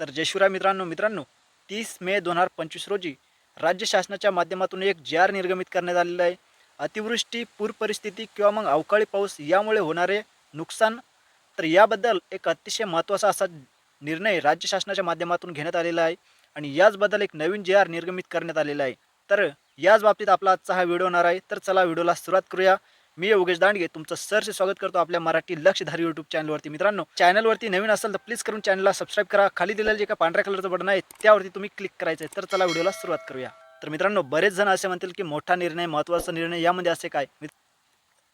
तर जय मित्रांनो मित्रांनो तीस मे दोन हजार पंचवीस रोजी राज्य शासनाच्या माध्यमातून एक जी आर निर्गमित करण्यात आलेला आहे. अतिवृष्टी पूर परिस्थिती किंवा मग अवकाळी पाऊस यामुळे होणारे नुकसान तर याबद्दल एक अतिशय महत्त्वाचा असा निर्णय राज्य शासनाच्या माध्यमातून घेण्यात आलेला आहे आणि याचबद्दल एक नवीन जी आर निर्गमित करण्यात आलेला आहे. तर याच बाबतीत आपला आजचा हा व्हिडिओ होणार आहे. तर चला व्हिडिओला सुरुवात करूया. मी योगेश दांडगे. तुमचं सरसे स्वागत करतो आपल्या मराठी लक्षधारी यूट्यूब चॅनलवरती मित्रांनो चॅनलवरती नवीन असेल तर प्लीज करून चॅनलला सबस्क्राईब करा. खाली दिलेलं जे का पांढऱ्या कलरचं बटन आहे त्यावरती तुम्ही क्लिक करायचं आहे. तर चला व्हिडिओला सुरुवात करूया. तर मित्रांनो बरेच जण असे म्हणतील की मोठा निर्णय महत्त्वाचा निर्णय यामध्ये असे काय?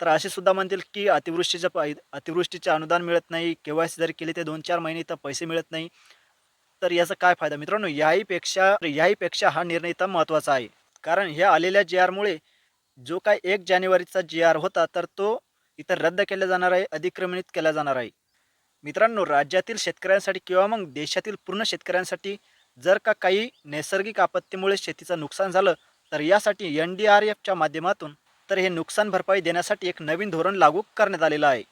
तर असे सुद्धा म्हणतील की अतिवृष्टीचं प अतिवृष्टीचे अनुदान मिळत नाही. के वाय सी जरी केले ते दोन चार महिने तर पैसे मिळत नाही. तर याचा काय फायदा? मित्रांनो याहीपेक्षा याहीपेक्षा हा निर्णय तर महत्त्वाचा आहे. कारण ह्या आलेल्या जे आरमुळे जो काय एक जानेवारीचा जी आर होता तर तो इतर रद्द केला जाणार आहे अधिक्रमणित केला जाणार आहे. मित्रांनो राज्यातील शेतकऱ्यांसाठी किंवा मग देशातील पूर्ण शेतकऱ्यांसाठी जर का काही नैसर्गिक आपत्तीमुळे शेतीचं नुकसान झालं तर यासाठी एन डी आर एफच्या माध्यमातून तर हे नुकसान भरपाई देण्यासाठी एक नवीन धोरण लागू करण्यात आलेलं आहे.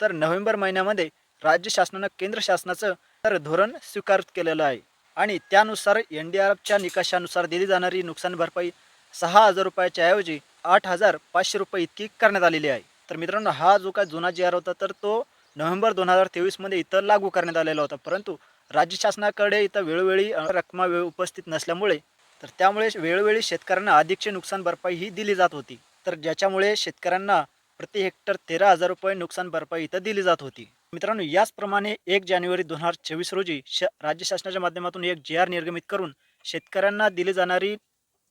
तर नोव्हेंबर महिन्यामध्ये राज्य शासनानं केंद्र शासनाचं तर धोरण स्वीकार केलेलं आहे. आणि त्यानुसार एन डी आर एफच्या निकषानुसार दिली जाणारी नुकसान भरपाई सहा हजार रुपयाच्या ऐवजी आठ हजार पाचशे रुपये इतकी करण्यात आलेली आहे. तर मित्रांनो हा जो काय जुना जी आर होता तर तो नोव्हेंबर दोन हजार तेवीसमध्ये इथं लागू करण्यात आलेला होता. परंतु राज्य शासनाकडे इथं वेळोवेळी रकमा वेळ उपस्थित नसल्यामुळे तर त्यामुळे वेळोवेळी शेतकऱ्यांना अधिकची नुकसान भरपाई ही दिली जात होती. तर ज्याच्यामुळे शेतकऱ्यांना प्रति हेक्टर तेरा हजार रुपये नुकसान भरपाई इथं दिली जात होती. मित्रांनो याचप्रमाणे एक जानेवारी दोन हजार चोवीस रोजी श राज्य शासनाच्या माध्यमातून एक जी आर निर्गमित करून शेतकऱ्यांना दिली जाणारी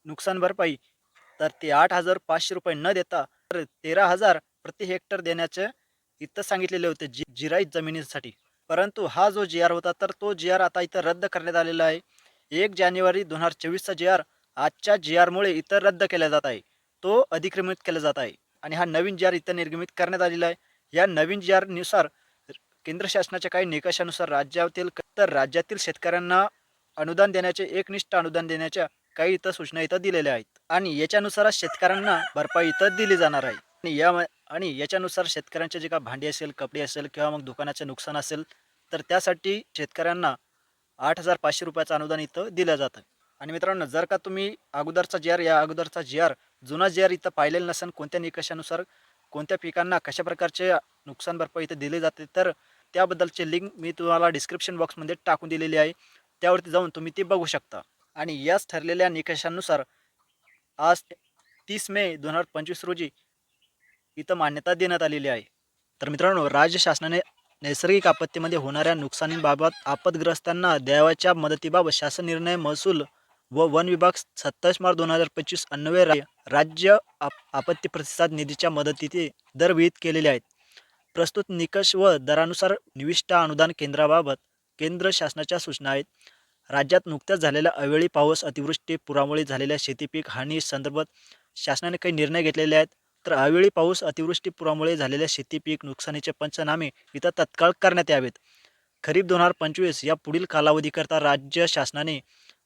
नुकसान भरपाई तर ते आठ हजार पाचशे रुपये न देता तर तेरा हजार प्रति हेक्टर देण्याचे इथं सांगितलेले होते जी जिराईत जमिनीसाठी. परंतु हा जो जी आर होता तर तो जी आर आता इथं रद्द करण्यात आलेला आहे. एक जानेवारी दोन हजार चोवीसचा जी आर आजच्या जी आरमुळे इथं रद्द केला जात आहे. तो अधिक्रमित केला जात आहे आणि हा नवीन जी आर इथं निर्गमित करण्यात आलेला आहे. या नवीन जी आरनुसार केंद्र शासनाच्या काही निकषानुसार राज्यातील तर राज्यातील शेतकऱ्यांना अनुदान देण्याचे एकनिष्ठ अनुदान देण्याच्या काही इथं सूचना इथं दिलेल्या आहेत. आणि याच्यानुसारच शेतकऱ्यांना भरपाई इथं दिली जाणार आहे. आणि या आणि याच्यानुसार शेतकऱ्यांचे जे का भांडी असेल कपडे असेल किंवा मग दुकानाचे नुकसान असेल तर त्यासाठी शेतकऱ्यांना आठ हजार पाचशे रुपयाचं अनुदान इथं दिलं जातं. आणि मित्रांनो जर का तुम्ही अगोदरचा जी आर या अगोदरचा जी आर जुना जी आर इथं पाहिलेला नसेल कोणत्या निकषानुसार कोणत्या पिकांना कशा प्रकारचे नुकसान भरपाई इथं दिली जाते तर त्याबद्दलचे लिंक मी तुम्हाला डिस्क्रिप्शन बॉक्समध्ये टाकून दिलेली आहे. त्यावरती जाऊन तुम्ही ती बघू शकता. आणि याच ठरलेल्या निकषानुसार आज तीस मे दोन हजार पंचवीस रोजी इथं मान्यता देण्यात आलेली आहे. तर मित्रांनो राज्य शासनाने नैसर्गिक आपत्तीमध्ये होणाऱ्या नुकसानीबाबत आपदग्रस्तांना द्यावाच्या मदतीबाबत शासन निर्णय महसूल व वन विभाग सत्तावीस मार्च दोन हजार पंचवीस अन्वये राज्य आप आपत्ती प्रतिसाद निधीच्या मदतीचे दर विहित केलेले आहेत. प्रस्तुत निकष व दरानुसार निविष्ट अनुदान केंद्राबाबत केंद्र शासनाच्या सूचना आहेत. राज्यात नुकत्याच झालेल्या अवेळी पाऊस अतिवृष्टी पुरामुळे झालेल्या शेतीपीक हानी संदर्भात शासनाने काही निर्णय घेतलेले आहेत. तर अवेळी पाऊस अतिवृष्टी पुरामुळे झालेल्या शेतीपीक नुकसानीचे पंचनामे इथं तत्काळ करण्यात यावेत. खरीप दोन हजार पंचवीस या पुढील कालावधीकरता राज्य शासनाने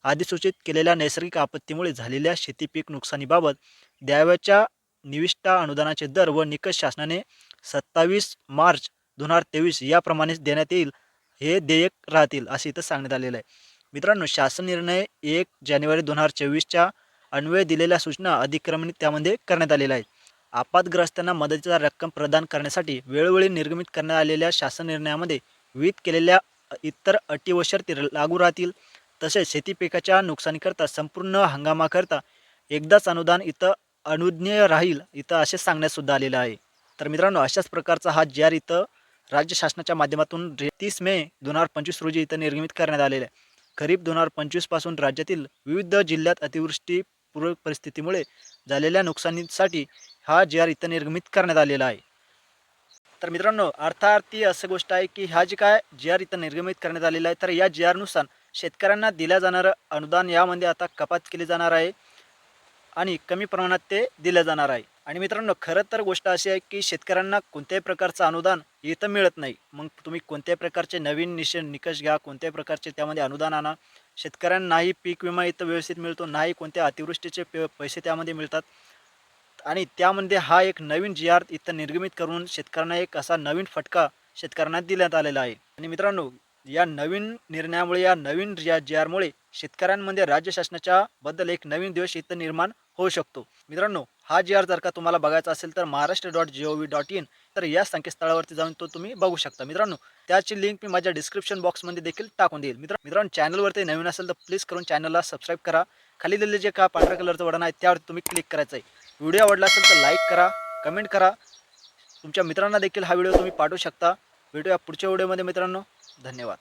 अधिसूचित केलेल्या नैसर्गिक आपत्तीमुळे झालेल्या शेतीपीक नुकसानीबाबत द्यावयाच्या निविष्टा अनुदानाचे दर व निकष शासनाने सत्तावीस मार्च दोन हजार तेवीस याप्रमाणे देण्यात येईल हे देयक राहतील असे इथं सांगण्यात आलेलं आहे. मित्रांनो शासन निर्णय एक जानेवारी दोन हजार चोवीसच्या अन्वये दिलेल्या सूचना अधिक्रमण त्यामध्ये करण्यात आलेल्या आहेत. आपातग्रस्तांना मदतीचा रक्कम प्रदान करण्यासाठी वेळोवेळी निर्गमित करण्यात आलेल्या शासन निर्णयामध्ये विहित केलेल्या इतर अटी व शर्ती लागू राहतील. तसेच शेती पिकाच्या नुकसानीकरता संपूर्ण हंगामाकरता एकदाच अनुदान इथं अनुज्ञेय राहील इथं असे सांगण्यात सुद्धा आलेलं आहे. तर मित्रांनो अशाच प्रकारचा हा जी आर इथं राज्य शासनाच्या माध्यमातून तीस मे दोन हजार पंचवीस रोजी इथं निर्गमित करण्यात आलेलं आहे. खरीप दोन हजार पंचवीसपासून राज्यातील विविध जिल्ह्यात अतिवृष्टी पूर परिस्थितीमुळे झालेल्या नुकसानीसाठी हा जी आर इथं निर्गमित करण्यात आलेला आहे. तर मित्रांनो अर्थार्थी असं गोष्ट आहे की हा जी काय जी आर इथं निर्गमित करण्यात आलेला आहे तर या जी आरनुसार शेतकऱ्यांना दिल्या जाणारं अनुदान यामध्ये आता कपात केली जाणार आहे आणि कमी प्रमाणात ते दिलं जाणार आहे. आणि मित्रांनो खरं तर गोष्ट अशी आहे की शेतकऱ्यांना कोणत्याही प्रकारचं अनुदान इथं मिळत नाही. मग तुम्ही कोणत्याही प्रकारचे नवीन निश निकष घ्या कोणत्याही प्रकारचे त्यामध्ये अनुदान आणा. शेतकऱ्यांनाही पीक विमा इथं व्यवस्थित मिळतो नाही कोणत्या अतिवृष्टीचे पे पैसे त्यामध्ये मिळतात. आणि त्यामध्ये हा एक नवीन जी आर इथं निर्गमित करून शेतकऱ्यांना एक असा नवीन फटका शेतकऱ्यांना देण्यात आलेला आहे. आणि मित्रांनो या नवीन निर्णयामुळे या नवीन या जी आरमुळे शेतकऱ्यांमध्ये राज्य शासनाच्या बद्दल एक नवीन द्वेष इथं निर्माण होऊ शकतो. मित्रांनो हा जी आर जर का तुम्हाला बघायचा असेल तर Maharashtra dot G O V dot in तर या संकेतस्थळावरती जाऊन तो तुम्ही बघू शकता. मित्रांनो त्याची लिंक मी माझ्या डिस्क्रिप्शन बॉक्समध्ये देखील टाकून देईल. मित्र मित्रांनो चॅनलवरती नवीन असेल तर प्लीज करून चॅनलला सबस्क्राईब करा. खाली दिलेले जे का पांढऱ्या कलरचं वडण आहे त्यावर तुम्ही क्लिक करायचं आहे. व्हिडिओ आवडला असेल तर लाईक करा कमेंट करा. तुमच्या मित्रांना देखील हा व्हिडिओ तुम्ही पाठवू शकता. भेटूया पुढच्या व्हिडिओमध्ये मित्रांनो. धन्यवाद.